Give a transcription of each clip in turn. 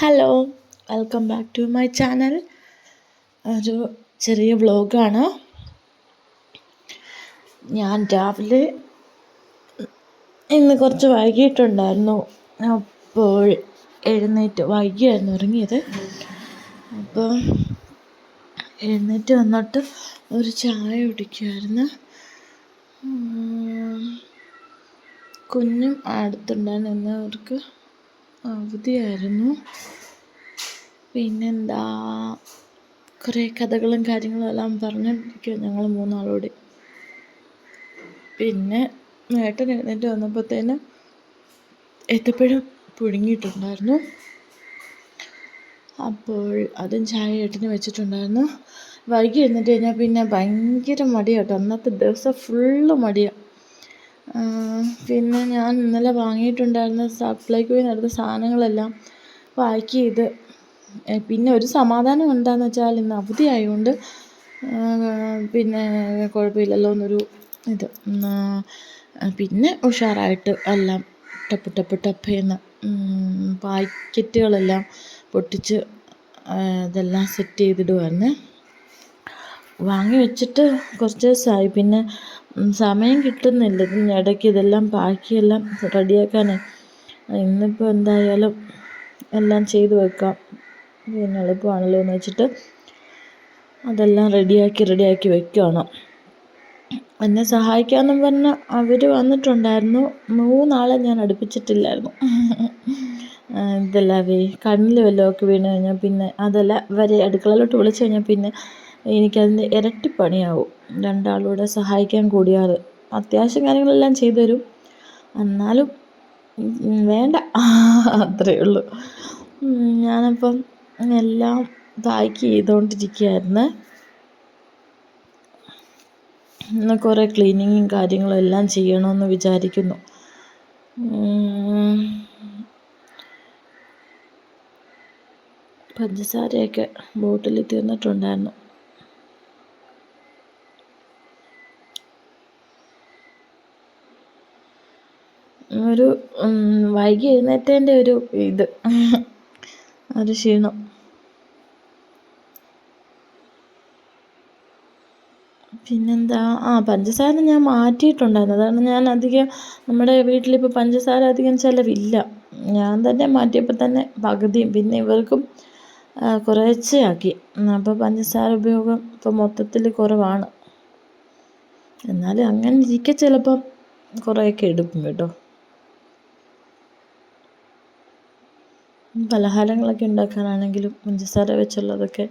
Hello welcome back to my channel ഒരു ചെറിയ വ്ളോഗാണ് ഞാൻ രാവിലെ ഇന്ന് കുറച്ച് വൈകിട്ടുണ്ടായിരുന്നു അപ്പോൾ എഴുന്നേറ്റ് വൈകിയായിരുന്നു ഇറങ്ങിയത് അപ്പോൾ എഴുന്നേറ്റ് വന്നിട്ട് ഒരു ചായ കുടിക്കുമായിരുന്നു കുഞ്ഞും അടുത്തുണ്ടായിരുന്നു അവർക്ക്. അവധിയായിരുന്നു. പിന്നെന്താ? കുറേ കഥകളും കാര്യങ്ങളും എല്ലാം പറഞ്ഞിരിക്കുക ഞങ്ങൾ മൂന്നാളോട്. പിന്നെ ഏട്ടൻ എഴുന്നേറ്റ് വന്നപ്പോഴത്തേന് ഏത്തപ്പഴം പുഴുങ്ങിയിട്ടുണ്ടായിരുന്നു. അപ്പോൾ അതും ചായ ഏട്ടന് വെച്ചിട്ടുണ്ടായിരുന്നു. വൈകി എഴുന്നേറ്റ് കഴിഞ്ഞാൽ പിന്നെ ഭയങ്കര മടിയാട്ടോ. അന്നത്തെ ദിവസം ഫുള്ള് മടിയാണ് പിന്നെ ഞാൻ ഇന്നലെ വാങ്ങിയിട്ടുണ്ടായിരുന്ന സപ്ലൈക്ക് നിന്ന് നടന്ന സാധനങ്ങളെല്ലാം പാക്ക് ചെയ്ത് പിന്നെ ഒരു സമാധാനം എന്താണെന്ന് വെച്ചാൽ ഇന്ന് അവധി ആയതുകൊണ്ട് പിന്നെ കുഴപ്പമില്ലല്ലോ എന്നൊരു ഇത്. പിന്നെ ഉഷാറായിട്ട് എല്ലാം ടപ്പ് ടപ്പ് ടപ്പ് എന്ന് പാക്കറ്റുകളെല്ലാം പൊട്ടിച്ച് ഇതെല്ലാം സെറ്റ് ചെയ്തിടുമായിരുന്നേ വാങ്ങി വെച്ചിട്ട് കുറച്ച് ദിവസമായി. പിന്നെ സമയം കിട്ടുന്നില്ല. ഇതിനിടയ്ക്ക് ഇതെല്ലാം ബാക്കിയെല്ലാം റെഡിയാക്കാനേ. ഇന്നിപ്പോൾ എന്തായാലും എല്ലാം ചെയ്തു വെക്കാം. പിന്നെ എളുപ്പമാണല്ലോ എന്ന് വെച്ചിട്ട് അതെല്ലാം റെഡിയാക്കി റെഡിയാക്കി വെക്കുകയാണ് എന്നെ സഹായിക്കാമെന്നും പറഞ്ഞ് അവർ വന്നിട്ടുണ്ടായിരുന്നു. മൂന്നാളെ ഞാൻ അടുപ്പിച്ചിട്ടില്ലായിരുന്നു. ഇതല്ലാവേ. കണ്ണിൽ വല്ലതുമൊക്കെ വീണ് കഴിഞ്ഞാൽ പിന്നെ അതല്ല വരെ അടുക്കളയിലോട്ട് വിളിച്ചു കഴിഞ്ഞാൽ പിന്നെ എനിക്കതിന്റെ ഇരട്ടി പണിയാവും രണ്ടാളൂടെ സഹായിക്കാൻ കൂടിയാൽ അത്യാവശ്യം കാര്യങ്ങളെല്ലാം ചെയ്തു തരും എന്നാലും വേണ്ട. അത്രയേ ഉള്ളൂ. ഞാനപ്പം എല്ലാം പാക്ക് ചെയ്തുകൊണ്ടിരിക്കുകയായിരുന്നു. ഇന്ന് കുറേ ക്ലീനിങ്ങും കാര്യങ്ങളും എല്ലാം ചെയ്യണമെന്ന് വിചാരിക്കുന്നു. പഞ്ചസാരയൊക്കെ ബോട്ടിൽ തീർന്നിട്ടുണ്ടായിരുന്നു. ഒരു വൈകി എഴുന്നേറ്റതിന്റെ ഒരു ഇത്. ഒരു ക്ഷീണം. പിന്നെന്താ? ആ പഞ്ചസാര ഞാൻ മാറ്റിയിട്ടുണ്ടായിരുന്നു. അതാണ് ഞാൻ അധികം നമ്മുടെ വീട്ടിലിപ്പോൾ പഞ്ചസാര അധികം ചിലവില്ല. ഞാൻ തന്നെ മാറ്റിയപ്പോൾ തന്നെ പകുതിയും. പിന്നെ ഇവർക്കും കുറേശ്ശെയാക്കി അപ്പോൾ പഞ്ചസാര ഉപയോഗം ഇപ്പോൾ മൊത്തത്തിൽ കുറവാണ്. എന്നാലും അങ്ങനെ ഇരിക്കെ ചിലപ്പം കുറേയൊക്കെ എടുക്കും കേട്ടോ. പലഹാരങ്ങളൊക്കെ ഉണ്ടാക്കാനാണെങ്കിലും പഞ്ചസാര വെച്ചുള്ളതൊക്കെ.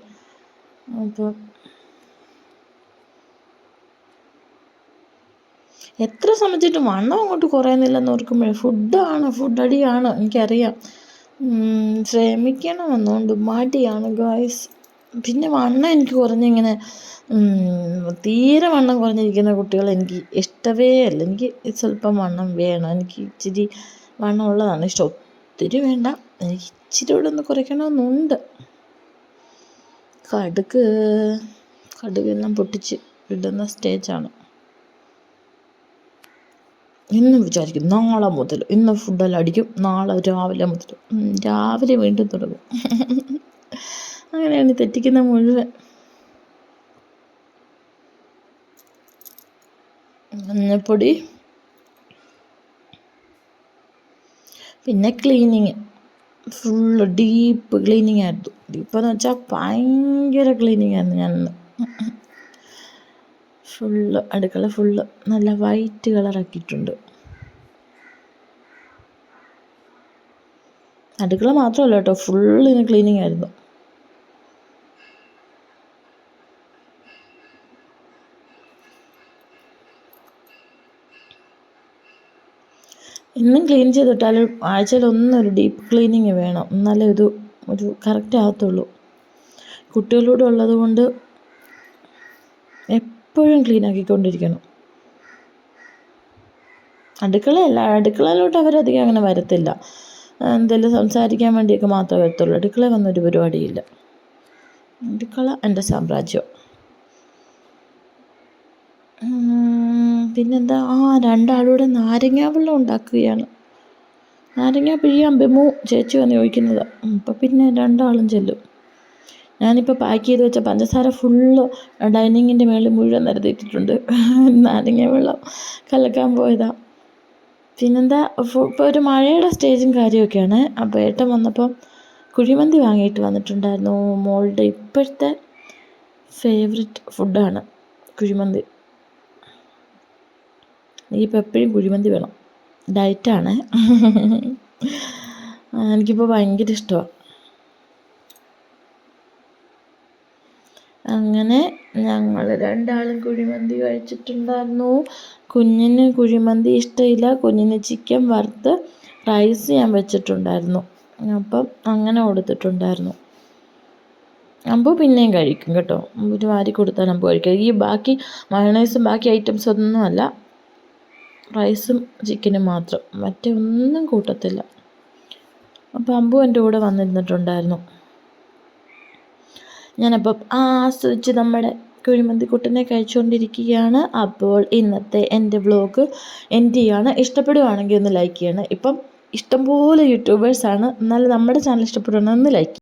അപ്പോൾ എത്ര ശ്രമിച്ചിട്ടും വണ്ണം അങ്ങോട്ട് കുറയുന്നില്ലെന്ന് ഓർക്കുമ്പോഴേ ഫുഡാണ് ഫുഡ് അടിയാണ് എനിക്കറിയാം. ശ്രമിക്കണം എന്നുകൊണ്ട് മടിയാണ് ഗായ്സ്. പിന്നെ വണ്ണം എനിക്ക് കുറഞ്ഞിങ്ങനെ തീരെ വണ്ണം കുറഞ്ഞിരിക്കുന്ന കുട്ടികൾ എനിക്ക് ഇഷ്ടമേ അല്ല. എനിക്ക് സ്വല്പം വണ്ണം വേണം. എനിക്ക് ഇച്ചിരി വണ്ണം ഉള്ളതാണ്. ഇഷ്ടം. ഒത്തിരി വേണ്ട. എനിക്ക് ഇച്ചിരി കൂടെ ഒന്ന് കുറയ്ക്കണമെന്നുണ്ട്. കടുക് കടുകെല്ലാം പൊട്ടിച്ച് ഇടുന്ന സ്റ്റേജാണ് ഇന്ന് വിചാരിക്കും നാളെ മുതൽ ഇന്ന് ഫുഡെല്ലാം അടിക്കും നാളെ രാവിലെ മുതൽ. രാവിലെ വീണ്ടും തുടങ്ങും. അങ്ങനെയാണ് തെറ്റിക്കുന്ന മുഴുവൻ. മഞ്ഞപ്പൊടി പിന്നെ ക്ലീനിങ് ഫുള്ള് ഡീപ്പ് ക്ലീനിങ് ആയിരുന്നു. ഡീപ്പ് എന്ന് വെച്ചാൽ ഭയങ്കര ക്ലീനിങ് ആയിരുന്നു ഞാൻ ഫുള്ള് അടുക്കള ഫുള്ള് നല്ല വൈറ്റ് കളറാക്കിയിട്ടുണ്ട് അടുക്കള മാത്രമല്ല കേട്ടോ ഫുള്ളിന് ക്ലീനിങ് ആയിരുന്നു. എന്നും ക്ലീൻ ചെയ്തിട്ടാലും ആഴ്ചയിൽ ഒന്നൊരു ഡീപ്പ് ക്ലീനിങ് വേണം. എന്നാലേ ഇത് ഒരു കറക്റ്റ് ആകത്തുള്ളൂ. കുട്ടികളോട് ഉള്ളത് കൊണ്ട് എപ്പോഴും ക്ലീൻ ആക്കിക്കൊണ്ടിരിക്കണം. അടുക്കളയല്ല അടുക്കളയിലോട്ട് അവരധികം അങ്ങനെ വരത്തില്ല. എന്തെങ്കിലും സംസാരിക്കാൻ വേണ്ടിയൊക്കെ മാത്രമേ വരത്തുള്ളൂ. അടുക്കള വന്നൊരു പരിപാടിയില്ല. അടുക്കള എന്റെ സാമ്രാജ്യം. പിന്നെന്താ? ആ രണ്ടാളൂടെ നാരങ്ങാ വെള്ളം ഉണ്ടാക്കുകയാണ്. നാരങ്ങ പിഴിയാൻ ബിമു ചേച്ചി വന്ന് ചോദിക്കുന്നത്. അപ്പം പിന്നെ രണ്ടാളും ചെല്ലും. ഞാനിപ്പോൾ പാക്ക് ചെയ്ത് വെച്ച പഞ്ചസാര ഫുള്ള് ഡൈനിങ്ങിന്റെ മേളിൽ മുഴുവൻ നിരത്തിയിട്ടിട്ടുണ്ട്. നാരങ്ങ വെള്ളം കലക്കാൻ പോയതാ. പിന്നെന്താ? ഇപ്പോൾ ഒരു മഴയുടെ സ്റ്റേജും കാര്യമൊക്കെയാണ്. അപ്പോൾ ഏട്ടൻ വന്നപ്പം കുഴിമന്തി വാങ്ങിയിട്ട് വന്നിട്ടുണ്ടായിരുന്നു. മോളുടെ ഇപ്പോഴത്തെ ഫേവററ്റ് ഫുഡാണ് കുഴിമന്തി. എനിക്കിപ്പോൾ എപ്പോഴും കുഴിമന്തി വേണം. ഡയറ്റാണ് എനിക്കിപ്പോൾ ഭയങ്കര ഇഷ്ടമാണ് അങ്ങനെ ഞങ്ങൾ രണ്ടാളും കുഴിമന്തി കഴിച്ചിട്ടുണ്ടായിരുന്നു. കുഞ്ഞിന് കുഴിമന്തി ഇഷ്ടമില്ല കുഞ്ഞിന് ചിക്കൻ വറുത്ത് റൈസ് ഞാൻ വെച്ചിട്ടുണ്ടായിരുന്നു. അപ്പം അങ്ങനെ കൊടുത്തിട്ടുണ്ടായിരുന്നു. അമ്പു പിന്നെയും കഴിക്കും കേട്ടോ. ഒരു വാരി കൊടുത്താൽ അമ്പു കഴിക്കും. ഈ ബാക്കി മയണൈസും ബാക്കി ഐറ്റംസ് ഒന്നുമല്ല റൈസും ചിക്കനും മാത്രം. മറ്റേ ഒന്നും കൂട്ടത്തില്ല. അപ്പോൾ അമ്പു എന്റെ കൂടെ വന്നിരുന്നിട്ടുണ്ടായിരുന്നു. ഞാനപ്പം ആസ്വദിച്ച് നമ്മുടെ കുഴിമന്തിക്കുട്ടനെ കഴിച്ചുകൊണ്ടിരിക്കുകയാണ് അപ്പോൾ ഇന്നത്തെ എന്റെ വ്ലോഗ് എന്റെ ചെയ്യാണ് ഇഷ്ടപ്പെടുവാണെങ്കിൽ ഒന്ന് ലൈക്ക് ചെയ്യണം. ഇപ്പം ഇഷ്ടംപോലെ യൂട്യൂബേഴ്സാണ് എന്നാലും നമ്മുടെ ചാനൽ ഇഷ്ടപ്പെടുകയാണെങ്കിൽ ഒന്ന് ലൈക്ക്